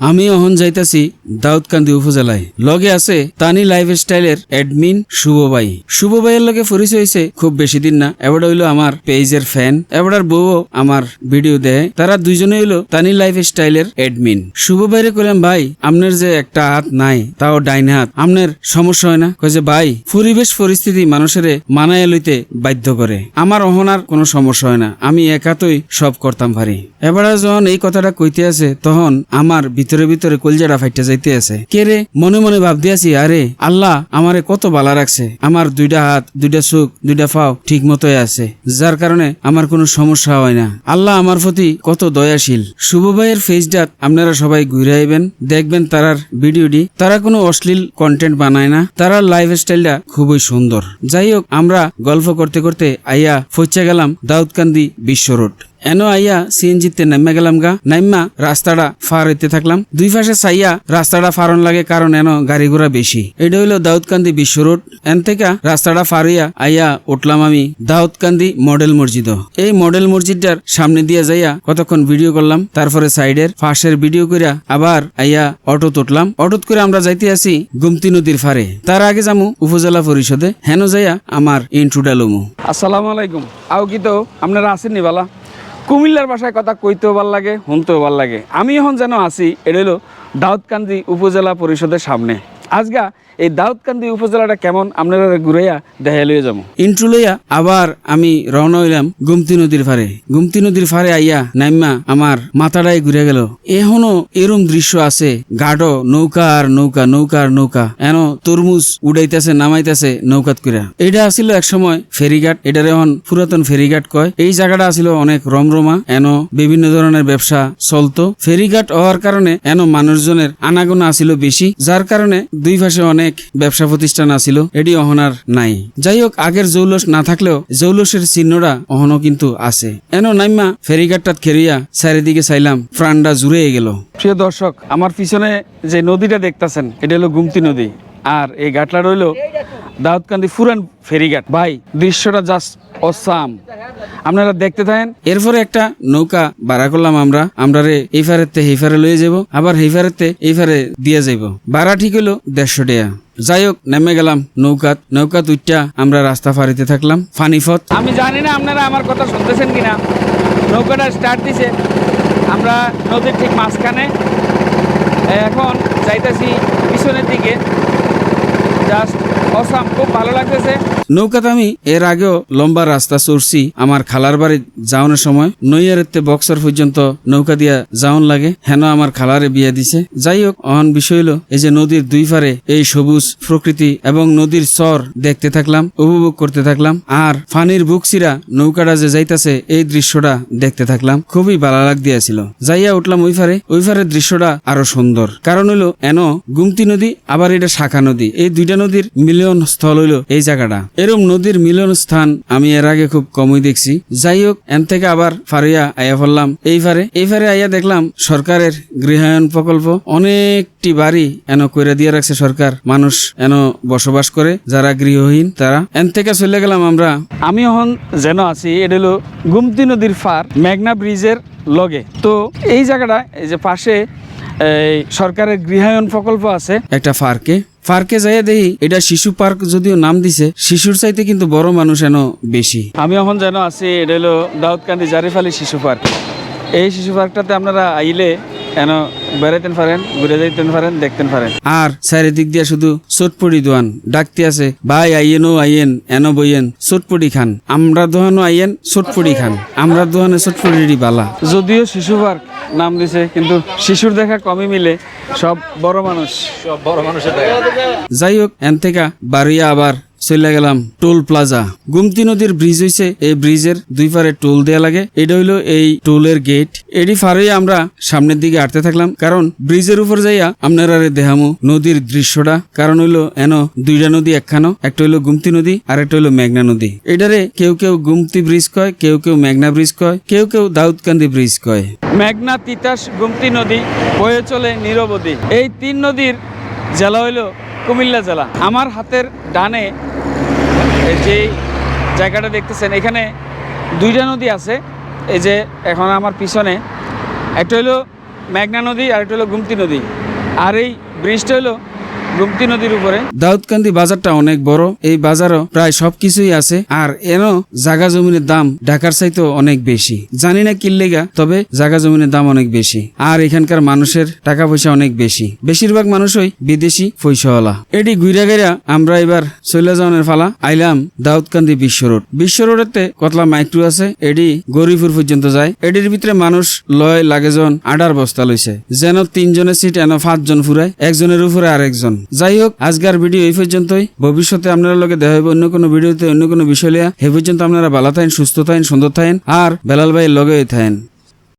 আমি অহন যাইতাছি দাউদকান্দি উপজেলায়। লগে আছে তানি লাইফ স্টাইলের অ্যাডমিন শুভ ভাই শুভ ভাইয়ের লগে পরিচয় হয়েছে খুব বেশি দিন না। এবার হইল আমার পেজের ফ্যান। এবার বউ আমার ভিডিও দেয়। তারা দুইজনে হইল তানি লাইফ স্টাইলের অ্যাডমিন। শুভ ভাইরে কইলাম, ভাই আপনার যে একটা হাত নাই, তাও ডাইন হাত। আপনার সমস্যা হয় না? কয় যে ভাই, পরিবেশ পরিস্থিতি মানুষের মানায় লইতে বাধ্য করে। আমার অহনার কোনো সমস্যা হয় না। আমি একাতই সব করতাম পারি এবার যখন এই কথাটা কইতে আছে, তখন আমার ভিতরে ভিতরে কলজাটা ফাইটে যাইতে আছে। কে রে? মনে মনে ভাব দিয়াছি আরে আল্লাহ আমারে কত বালা রাখছে। আমার দুইটা হাত, দুইটা চোখ, দুইটা ফাও ঠিক মতোই আছে। যার কারণে আমার কোনো সমস্যা হয় না। আল্লাহ আমার প্রতি কত দয়াশীল। শুভ ভাইয়ের ফেসডাত আপনারা সবাই ঘুরে আইবেন, দেখবেন তারার ভিডিওটি। তারা কোনো অশ্লীল কন্টেন্ট বানায় না। তারার লাইফ স্টাইলটা খুবই সুন্দর। যাই হোক, আমরা গল্প করতে করতে আইয়া ফইচা গেলাম দাউদকান্দি বিশ্ব রোড এনো আইয়া সিএনজিতে নামে গেলাম গা। নাইমা রাস্তাটা ফার হইতে থাকলাম। দুই পাশে চাইয়া রাস্তাটা ফারন লাগে কারণ এনো গাড়ি ঘোড়া বেশি। এটা হইল দাউদকান্দি বিশ্ব রোড। এন থেকে রাস্তাটা ফার হইয়া আইয়া উঠলাম আমি দাউদকান্দি মডেল মসজিদ। এই মডেল মসজিদটার সামনে দিয়ে যাইয়া কতক্ষণ ভিডিও করলাম, তারপরে সাইডের ফাঁসের ভিডিও করিয়া আবার আইয়া অটো তুটলাম অটোত করে আমরা যাইতে আসি গুমতি নদীর ফারে তার আগে যামু উপজেলা পরিষদে। হেন যাইয়া আমার ইন্ট্রুডা লমু। আসসালামু আলাইকুম। আও কি তো? আপনারা আসেননি বালা? কুমিল্লার ভাষায় কথা কইতেও ভালো লাগে, শুনতেও ভালো লাগে। আমি এখন যেন আছি, এটা হলো দাউদকান্দি উপজেলা পরিষদের সামনে। আজগা এই দাউদকান্দি উপজেলাটা কেমন? আপনারা ঘুরাইয়া দেখা লইয়া যাব। ইন্ট্রু লইয়া আবার আমি রওনা হইলাম গুমতি নদীর ফারে। গুমতি নদীর ফারে আইয়া নাইমা আমার মাথাটাই ঘুরে গেল। এখনও এরম দৃশ্য আছে গাঢ় নৌকা আর নৌকা নৌকা আর নৌকা। এন তরমুজ উড়াইতেছে, নামাইতেছে নৌকাত কইরা। এটা আসিল এক সময় ফেরিঘাট এটার এখন পুরাতন ফেরিঘাট কয়। এই জায়গাটা আসিল অনেক রমরমা, এন বিভিন্ন ধরনের ব্যবসা চলতো। ফেরিঘাট হওয়ার কারণে এন মানুষজনের আনাগোনা আসিল বেশি। যার কারণে দুই পাশে অনেক ব্যবসা প্রতিষ্ঠান আছিল, এটি অহনার নাই। যাই হোক, আগের জৌলস না থাকলেও জৌলসের চিহ্নটা অহনও কিন্তু আছে। এন নাইমা ফেরিঘাটটাত খেরিয়া চারিদিকে চাইলাম, প্রাণটা জুড়ে গেল। প্রিয় দর্শক, আমার পিছনে যে নদীটা দেখতাছেন, এটা হলো গুমতি নদী। আর এই ঘাটলা রইল দাউদকান্দি ফুরান ফেরিঘাট। ভাই, দৃশ্যটা জাস্ট অসাম আপনারা দেখতে থাকেন। এরপরে একটা নৌকা ভাড়া করলাম আমরা। আমরা রে এই ফারেতে এই ফারে লয়ে যাব আবার এই ফারেতে এই ফারে দিয়ে যাব ভাড়া ঠিক হলো দেড়শো টাকা। যাই হোক, নেমে গেলাম নৌকাত। নৌকাত উঠটা আমরা রাস্তা ফারিতে থাকলাম ফানিফত আমি জানি না আপনারা আমার কথা শুনতেছেন কিনা। নৌকাটা স্টার্ট দিছে। আমরা নদীর ঠিক মাঝখানে। এখন যাইতেছি পিছনের দিকে। জাস্ট অসাম নৌকাতে আমি এর আগেও লম্বা রাস্তা চড়ছি। আমার খালার বাড়ি যাওয়ানোর সময় নইয়ারেতে বক্সর পর্যন্ত নৌকা দিয়া যাওন লাগে। হেন আমার খালারে বিয়ে দিছে। যাই হোক অহন বিষয় হলো এই যে নদীর দুই পারে এই সবুজ প্রকৃতি এবং নদীর চর দেখতে থাকলাম, উপভোগ করতে থাকলাম, আর ফানির বুকসিরা নৌকাটা যে যাইতাছে, এই দৃশ্যটা দেখতে থাকলাম। খুবই ভালো লাগ দিয়েছিল যাইয়া উঠলাম ওই পারে। ওই পারের দৃশ্যটা আরও সুন্দর। কারণ হইল, এন গুমতি নদী, আবার এটা শাখা নদী। এই দুইটা নদীর মিলন স্থল হইল এই জায়গাটা। এরম নদীর মিলন স্থান আমি এর আগে খুব কমই দেখছি। যাই হোক এন থেকে আবার ফারিয়া আয়া পড়লাম এই ফারে এই ফারে আইয়া দেখলাম সরকারের গৃহায়ন প্রকল্প অনেকটি বাড়ি এন কইরা দিয়ে রাখছে সরকার। মানুষ এন বসবাস করে, যারা গৃহহীন তারা। এন থেকে চলে গেলাম আমরা। আমি এখন যেন আছি, এটা হলো গুমতি নদীর ফার মেঘনা ব্রিজের লগে। তো এই জায়গাটা, এই যে পাশে সরকারের গৃহায়ন প্রকল্প আছে। একটা পার্কে পার্কে যাইয়া দেখি এটা শিশু পার্ক যদিও নাম দিছে, শিশুর চাইতে কিন্তু বড় মানুষ এন বেশি। আমি এখন যেন আছি, এটা হলো দাউদকান্দি জারিফ আলী শিশু পার্ক। এই শিশু পার্কটাতে আপনারা আইলে এন বেড়াইতেন পারেন ঘুরে যাইতেন পারেন দেখতেন পারেন। আর চারিদিক দিয়া শুধু চটপড়ি দোয়ান ডাকতে আছে ভাই আইয়েনও আইয়েন এনো বইয়েন চটপড়ি খান। আমরা দোহানো আইয়েন চটপড়ি খান। আমরা দোহানে চটপড়ি বালা। যদিও শিশু পার্ক নাম দিছে কিন্তু শিশুর দেখা কমই মিলে সব বড় মানুষ। যাই হোক এন থেকে বাড়িয়া আবার চলে গেলাম টোল প্লাজা। গুমতি নদীর ব্রিজ হইছে, এই ব্রিজের দুই পারে টোল দেয়া লাগে। এটা হইল এই টোলের গেট। এটি ফারে আমরা সামনের দিকে আটতে থাকলাম, কারণ ব্রিজের উপর যাইয়া আপনারা দেখামু নদীর দৃশ্যটা। কারণ হইল এন দুইটা নদী একখানো, একটা হইল গুমতি নদী, আর একটা হইল মেঘনা নদী। এটারে কেউ কেউ গুমতি ব্রিজ কয়, কেউ কেউ মেঘনা ব্রিজ কয়, কেউ কেউ দাউদকান্দি ব্রিজ কয়। মেঘনা, তিতাস, গুমতি নদী বয়ে চলে নিরবধি এই তিন নদীর জেলা হইল কুমিল্লা জেলা। আমার হাতের ডানে যে জায়গাটা দেখতেছেন, এখানে দুইটা নদী আছে। এই যে এখন আমার পিছনে, একটা হলো মেঘনা নদী আর একটা হলো গুমতি নদী। আর এই ব্রিজটা হলো গুমতি নদীর উপরে। দাউদকান্দি বাজারটা অনেক বড়। এই বাজারও প্রায় সবকিছুই আছে। আর এন জাগা জমিনের দাম ঢাকার চাইতেও অনেক বেশি। জানি না কিল্লেগা তবে জাগা জমিনের দাম অনেক বেশি। আর এখানকার মানুষের টাকা পয়সা অনেক বেশি। বেশিরভাগ মানুষই বিদেশি পয়সাওয়ালা এটি ঘুরে গেরা আমরা এবার চলে যাওয়ার ফালা আইলাম দাউদকান্দি বিশ্ব রোড। বিশ্ব রোডেতে কতলা মাইক্রো আছে এডি গরিপুর পর্যন্ত যায়। এটির ভিতরে মানুষ লয়, লাগেজন, আডার বস্তা লইছে। যেন তিনজনের সিট এন পাঁচজন ফুরায়, একজনের উপরে আরেকজন। যাই হোক, আজকের ভিডিও এই পর্যন্তই। ভবিষ্যতে আপনারা লগে দেখা হবে অন্য কোনো ভিডিওতে, অন্য কোনো বিষয় লিয়া। হে পর্যন্ত আপনারা ভালো থাকেন, সুস্থ থাকেন, সুন্দর থাকেন, আর বেলাল ভাইয়ের লগে থাকেন।